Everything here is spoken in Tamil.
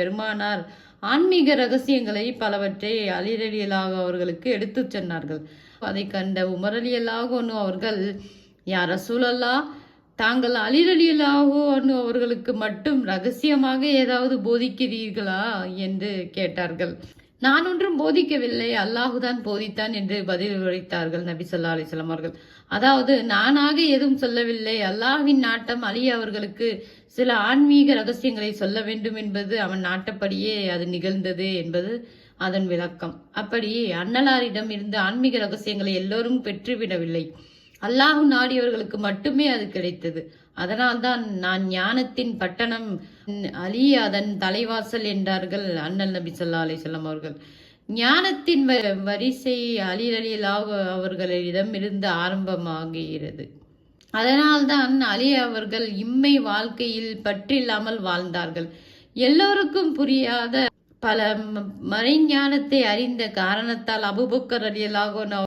பெருமானார் ஆன்மீக ரகசியங்களை பலவற்றை அலிரடியலாக அவர்களுக்கு எடுத்துச் சொன்னார்கள். அதை கண்ட உமரலியலாகனு அவர்கள் யார் ரசூலல்லா தாங்கள் அலிரலியலாகனு அவர்களுக்கு மட்டும் ரகசியமாக ஏதாவது போதிக்கிறீர்களா? என்று கேட்டார்கள். நான் ஒன்றும் போதிக்கவில்லை. அல்லாஹுதான் போதித்தான் என்று பதில் உரைத்தார்கள் நபி சொல்லா அலிஸ்லாம் அவர்கள். அதாவது நானாக எதுவும் சொல்லவில்லை. அல்லாஹ்வின் நாட்டம் அலி அவர்களுக்கு சில ஆன்மீக ரகசியங்களை சொல்ல வேண்டும் என்பது அவன் நாட்டப்படியே அது நிகழ்ந்தது என்பது அதன் விளக்கம். அப்படி அன்னலாரிடம் இருந்து ஆன்மீக ரகசியங்களை எல்லோரும் பெற்றுவிடவில்லை. அல்லாஹ் நாடியவர்களுக்கு மட்டுமே அது கிடைத்தது. அதனால்தான் நான் ஞானத்தின் பட்டணம் அலி அதன் தலைவாசல் என்றார்கள் அண்ணல் நபி சொல்லா அலிசல்லாம் அவர்கள். ஞானத்தின் வ- வரிசை அலி அலிலாக அவர்களிடம் இருந்து ஆரம்பமாகிறது. அதனால்தான் அலி அவர்கள் இம்மை வாழ்க்கையில் பற்றில்லாமல் வாழ்ந்தார்கள். எல்லோருக்கும் புரியாத பல ம- மறைஞானத்தை அறிந்த காரணத்தால் அபுபக்கர் அலியலாக